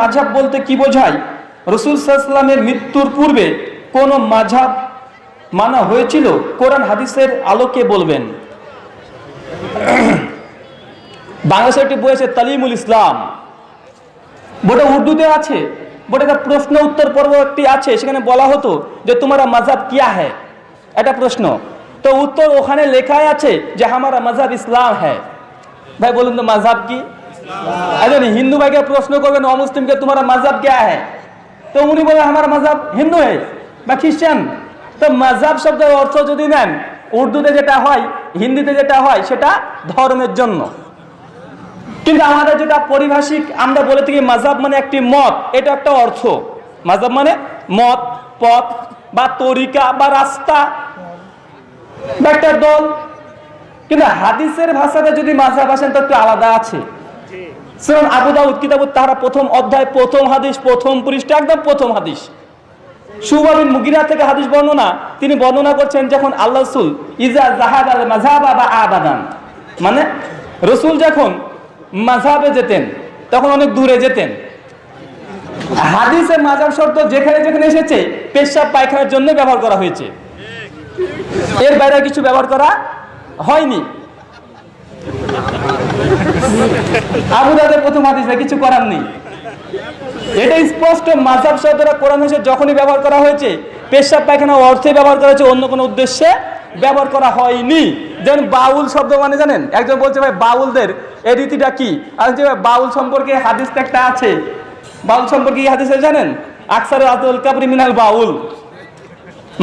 মাঝাব বলতে কি বোঝায়? রসুল সাল্লামের মৃত্যুর পূর্বে কোন মাঝাব মানা হয়েছিল? কোরআন হাদিসের আলোকে বলবেন। বাংলাদেশে একটি বই আছে, তালিমুল ইসলাম। বইটা উর্দুতে আছে, বইটা প্রশ্ন উত্তর পর্ব একটি আছে, সেখানে বলা হতো যে তোমারা মাজাব কিয়া হ্যায়? এটা প্রশ্ন। তো উত্তর ওখানে লেখাই আছে যে, হামারা মাজাব ইসলাম হ্যায়। ভাই, বলুন তো মাজাব কি? একজন হিন্দু ভাইকে প্রশ্ন করবেন অমুসলিমকে তোমার মাজাব ক্যা হ্যাঁ তো উনি বলেন আমার মাজাব হিন্দু বা খ্রিস্টান। তো মাজাব শব্দের অর্থ যদি নেন, উর্দুতে যেটা হয়, হিন্দিতে যেটা হয়, সেটা ধর্মের জন্য। কিন্তু আমাদের যেটা পরিভাষিক, আমরা বলে থাকি মাজাব মানে একটি মত, এটা একটা অর্থ। মাজাব মানে মত, পথ বা তরিকা বা রাস্তা বা একটা দল। কিন্তু হাদিসের ভাষাতে যদি মাজাব আসেন, তো একটু আলাদা আছে। সুনান আবু দাউদ কিতাবুত তাহারা প্রথম অধ্যায়, প্রথম হাদিস, প্রথম পৃষ্ঠা, একদম প্রথম হাদিস। সুবাবিন মুগিরা থেকে হাদিস বর্ণনা, তিনি বর্ণনা করছেন যখন আল্লাহ রসুল, ইজা জাহাদ আল মাঝাবা বা আবাদান। মানে রসুল যখন মাঝাবে যেতেন, তখন অনেক দূরে যেতেন। হাদিসে মাজাব শব্দ যেখানে যেখানে এসেছে, পেশাব পায়খানার জন্য ব্যবহার করা হয়েছে। এর বাইরে কিছু ব্যবহার করা হয়নি। আবু দাদের প্রথম হাদিসে কিছু করার নেই। এটা স্পষ্ট মাঝাব শব্দটা কোরআন হাদিসে যখনই ব্যবহার করা হয়েছে, পেশাব, পায়খানা অর্থে ব্যবহার করা হয়েছে, অন্য কোনো উদ্দেশ্যে ব্যবহার করা হয়নি। যেমন বাউল শব্দ মানে জানেন? একজন বলছে, ভাই, বাউলদের এই রীতিটা কি? আর যে বাউল সম্পর্কে হাদিস একটা আছে। বাউল সম্পর্কে কি হাদিসে জানেন? আকসার আতুল কাবরি মিনাল বাউল।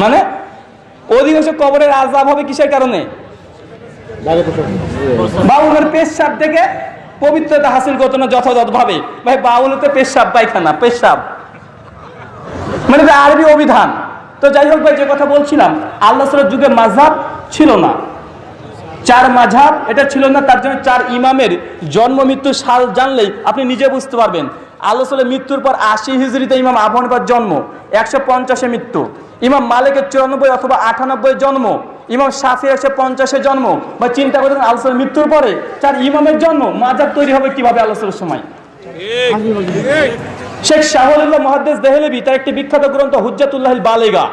মানে অধিকাংশ কবরের আজাব হবে কিসের কারণে? বাউলের পেশাব থেকে পবিত্রতা হাসিল করতো না যথাযথভাবে। ভাই, বাউলের তো পেশাব পায়খানা, পেশাব। মানে আরবি অভিধান। তো যাই হোক ভাই, যে কথা বলছিলাম, আল্লাহ যুগে মাঝাব ছিল না। চার মাঝাব এটা ছিল না, তার জন্য চার ইমামের জন্ম মৃত্যু সাল জানলেই আপনি নিজে বুঝতে পারবেন। আল্লাহ সালের মৃত্যুর পর আশি হিজড়িতে ইমাম আবহানিবার জন্ম, একশো পঞ্চাশে মৃত্যু। ইমাম মালিকের চুরানব্বই অথবা আটানব্বই জন্ম ইমাম শাফি একশো পঞ্চাশে জন্ম বা চিন্তা করেন সালের মৃত্যুর পরে তার ইমামের জন্ম মাজাব তৈরি হবে কীভাবে সালের সময়? শেখ শাহুল্লাহ মহাদ্দেশ দেহলেবি তার একটি বিখ্যাত গ্রন্থ হুজ্জাতুল্লাহ বালেগা।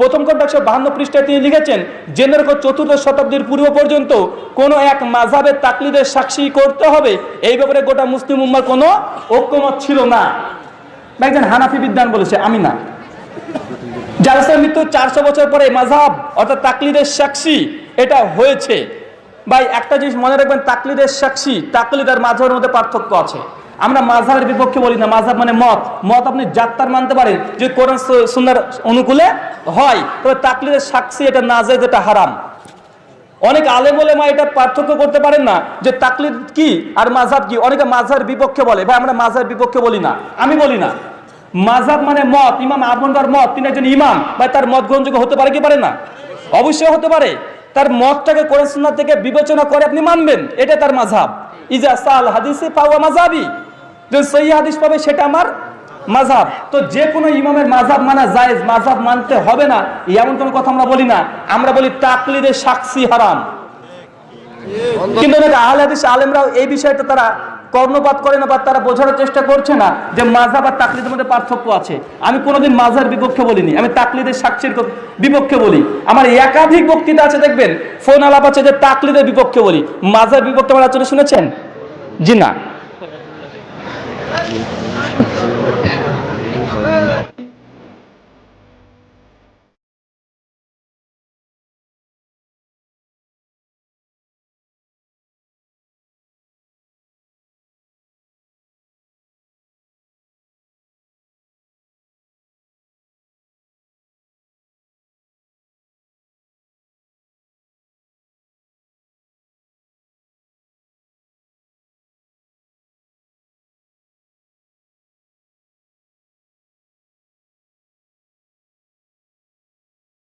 প্রথম খণ্ড একশো বাহান্ন পৃষ্ঠায় তিনি লিখেছেন জেনে রেখো চতুর্দশ শতাব্দীর পূর্ব পর্যন্ত কোন এক মাঝাবের তাকলিদের সাক্ষী করতে হবে? এই ব্যাপারে গোটা মুসলিম উম্মার কোনো ঐক্যমত ছিল না। একজন হানাফি বিদ্যান বলেছে, আমি না। জালসার মৃত্যু চারশো বছর পরে মাঝাব অর্থাৎ তাকলিদের সাক্ষী, এটা হয়েছে। ভাই, একটা জিনিস মনে রাখবেন, তাকলিদের সাক্ষী, তাকলিদ আর মাঝহের মধ্যে পার্থক্য আছে। আমরা মাঝহাবের বিপক্ষে বলি না মাঝহাব মানে মত। মত আপনি যাত্রার মানতে পারেন যে কোরআন সুন্দর অনুকূলে হয়, তবে তাকলিদের সাক্ষী এটা নাজেজ এটা হারাম। অনেক আলে বলে মা এটা পার্থক্য করতে পারেন না, যে তাকলিদ কি আর মাঝহাব কি। অনেকে মাঝহার বিপক্ষে বলে, ভাই, আমরা মাঝহার বিপক্ষে বলি না। আমি বলি না। মাঝহাব মানে মত, ইমাম আবনবার মত, তিনি একজন ইমাম বা তার মত গ্রহণযোগ্য হতে পারে কি পারে না? অবশ্যই হতে পারে। তার মতটাকে কোরআন থেকে বিবেচনা করে আপনি মানবেন এটা তার মাঝহাব ইজা সাল হাদিসে পাওয়া মাঝহাবি যে সহি হাদিস পাবে, সেটা আমার মাঝহাব তো যে কোনো ইমামের মাঝহাব মানা জায়েজ মাঝহাব মানতে হবে না, এমন কোনো কথা আমরা বলি না। আমরা বলি তাকলিদের সাক্ষী হারাম। কিন্তু আহলে হাদিস, আলেমরাও এই বিষয়টা তারা কর্ণপাত করে না বা তারা বোঝানোর চেষ্টা করছে না যে মাঝাব আর তাকলিদের মধ্যে পার্থক্য আছে। আমি কোনোদিন মাঝার বিপক্ষে বলিনি, আমি তাকলিদের সাক্ষীর বিপক্ষে বলি। আমার একাধিক বক্তৃতা আছে, দেখবেন, ফোন আলাপ আছে যে তাকলিদের বিপক্ষে বলি। মাঝার বিপক্ষে আমার আচরণ শুনেছেন? জি না।